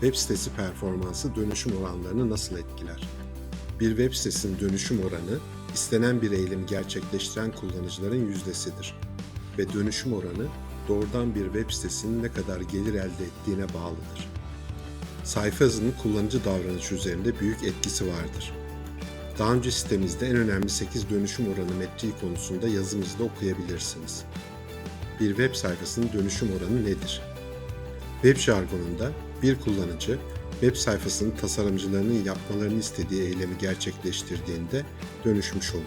Web sitesi performansı dönüşüm oranlarını nasıl etkiler? Bir web sitesinin dönüşüm oranı, istenen bir eylemi gerçekleştiren kullanıcıların yüzdesidir. Ve dönüşüm oranı, doğrudan bir web sitesinin ne kadar gelir elde ettiğine bağlıdır. Sayfa hızının kullanıcı davranışı üzerinde büyük etkisi vardır. Daha önce sitemizde en önemli 8 dönüşüm oranı metriği konusunda yazımızda okuyabilirsiniz. Bir web sayfasının dönüşüm oranı nedir? Web jargonunda bir kullanıcı web sayfasının tasarımcılarının yapmalarını istediği eylemi gerçekleştirdiğinde dönüşmüş olur.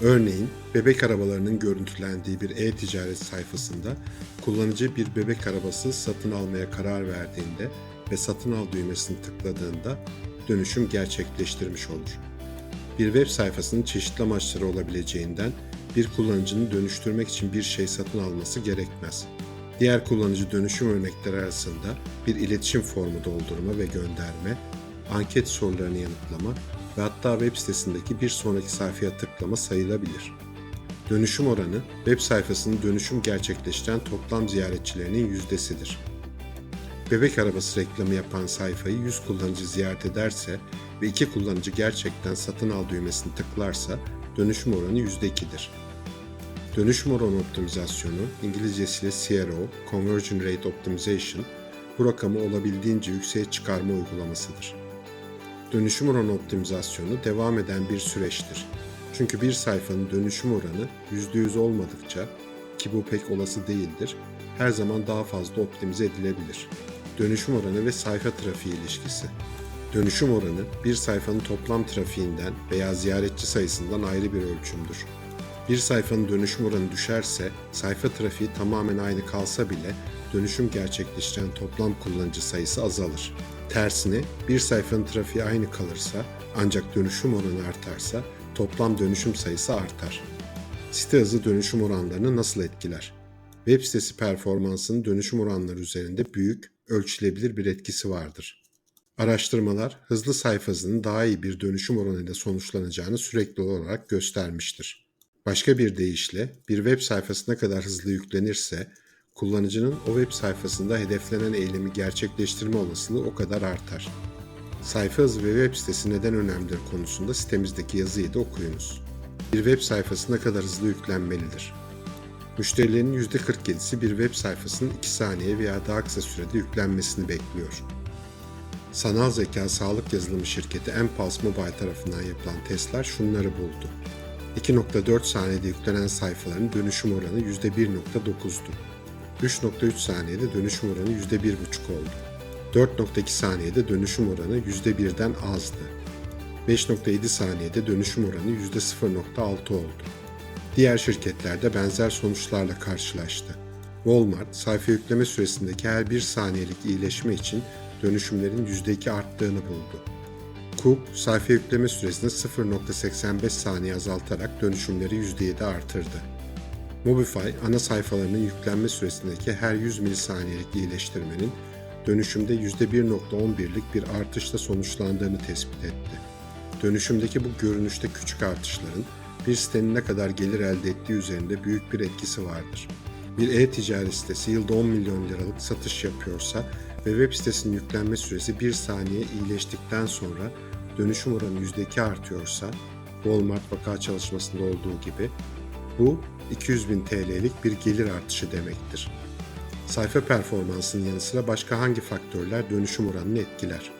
Örneğin bebek arabalarının görüntülendiği bir e-ticaret sayfasında kullanıcı bir bebek arabası satın almaya karar verdiğinde ve satın al düğmesini tıkladığında dönüşüm gerçekleştirmiş olur. Bir web sayfasının çeşitli amaçları olabileceğinden bir kullanıcının dönüştürmek için bir şey satın alması gerekmez. Diğer kullanıcı dönüşüm örnekleri arasında bir iletişim formu doldurma ve gönderme, anket sorularını yanıtlama ve hatta web sitesindeki bir sonraki sayfaya tıklama sayılabilir. Dönüşüm oranı, web sayfasının dönüşüm gerçekleştiren toplam ziyaretçilerinin yüzdesidir. Bebek arabası reklamı yapan sayfayı 100 kullanıcı ziyaret ederse ve 2 kullanıcı gerçekten satın al düğmesini tıklarsa dönüşüm oranı %2'dir. Dönüşüm oranı optimizasyonu, İngilizcesiyle CRO, Conversion Rate Optimization, bu rakamı olabildiğince yükseğe çıkarma uygulamasıdır. Dönüşüm oranı optimizasyonu devam eden bir süreçtir. Çünkü bir sayfanın dönüşüm oranı %100 olmadıkça, ki bu pek olası değildir, her zaman daha fazla optimize edilebilir. Dönüşüm oranı ve sayfa trafiği ilişkisi. Dönüşüm oranı bir sayfanın toplam trafiğinden veya ziyaretçi sayısından ayrı bir ölçümdür. Bir sayfanın dönüşüm oranı düşerse, sayfa trafiği tamamen aynı kalsa bile dönüşüm gerçekleştiren toplam kullanıcı sayısı azalır. Tersine bir sayfanın trafiği aynı kalırsa ancak dönüşüm oranı artarsa toplam dönüşüm sayısı artar. Site hızı dönüşüm oranlarını nasıl etkiler? Web sitesi performansının dönüşüm oranları üzerinde büyük, ölçülebilir bir etkisi vardır. Araştırmalar hızlı sayfa hızının daha iyi bir dönüşüm oranıyla sonuçlanacağını sürekli olarak göstermiştir. Başka bir deyişle bir web sayfası ne kadar hızlı yüklenirse kullanıcının o web sayfasında hedeflenen eylemi gerçekleştirme olasılığı o kadar artar. Sayfa hızı ve web sitesi neden önemlidir konusunda sitemizdeki yazıyı da okuyunuz. Bir web sayfası ne kadar hızlı yüklenmelidir? Müşterilerin %47'si bir web sayfasının 2 saniye veya daha kısa sürede yüklenmesini bekliyor. Sanal zeka sağlık yazılımı şirketi Empulse Mobile tarafından yapılan testler şunları buldu. 2.4 saniyede yüklenen sayfaların dönüşüm oranı %1.9'du. 3.3 saniyede dönüşüm oranı %1.5 oldu. 4.2 saniyede dönüşüm oranı %1'den azdı. 5.7 saniyede dönüşüm oranı %0.6 oldu. Diğer şirketler de benzer sonuçlarla karşılaştı. Walmart, sayfa yükleme süresindeki her bir saniyelik iyileşme için dönüşümlerin %2 arttığını buldu. Cook, sayfa yükleme süresini 0.85 saniye azaltarak dönüşümleri %7 artırdı. Mobify, ana sayfalarının yüklenme süresindeki her 100 milisaniyelik iyileştirmenin dönüşümde %1.11'lik bir artışla sonuçlandığını tespit etti. Dönüşümdeki bu görünüşte küçük artışların bir sitenin ne kadar gelir elde ettiği üzerinde büyük bir etkisi vardır. Bir e-ticaret sitesi yılda 10 milyon liralık satış yapıyorsa ve web sitesinin yüklenme süresi 1 saniye iyileştikten sonra dönüşüm oranı %2 artıyorsa, Walmart vaka çalışmasında olduğu gibi, bu 200 bin TL'lik bir gelir artışı demektir. Sayfa performansının yanı sıra başka hangi faktörler dönüşüm oranını etkiler?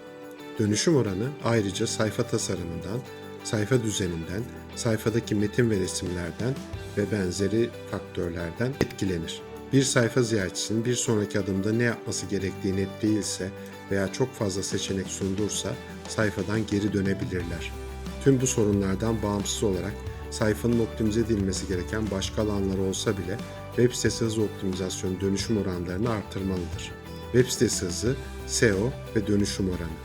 Dönüşüm oranı ayrıca sayfa tasarımından, sayfa düzeninden, sayfadaki metin ve resimlerden ve benzeri faktörlerden etkilenir. Bir sayfa ziyaretçisinin bir sonraki adımda ne yapması gerektiği net değilse veya çok fazla seçenek sundursa sayfadan geri dönebilirler. Tüm bu sorunlardan bağımsız olarak sayfanın optimize edilmesi gereken başka alanlar olsa bile web sitesi hızı optimizasyonu dönüşüm oranlarını artırmalıdır. Web sitesi hızı, SEO ve dönüşüm oranı.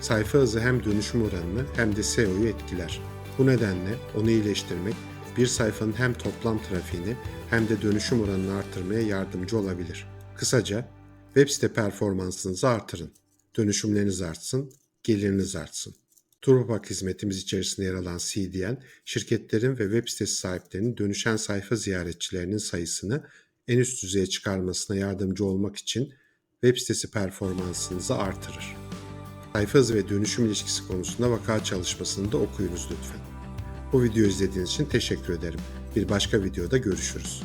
Sayfa hızı hem dönüşüm oranını hem de SEO'yu etkiler. Bu nedenle onu iyileştirmek bir sayfanın hem toplam trafiğini hem de dönüşüm oranını artırmaya yardımcı olabilir. Kısaca web site performansınızı artırın. Dönüşümleriniz artsın, geliriniz artsın. Turbopak hizmetimiz içerisinde yer alan CDN, şirketlerin ve web sitesi sahiplerinin dönüşen sayfa ziyaretçilerinin sayısını en üst düzeye çıkarmasına yardımcı olmak için web sitesi performansınızı artırır. Sayfa hızı ve dönüşüm ilişkisi konusunda vaka çalışmasını da okuyunuz lütfen. Bu videoyu izlediğiniz için teşekkür ederim. Bir başka videoda görüşürüz.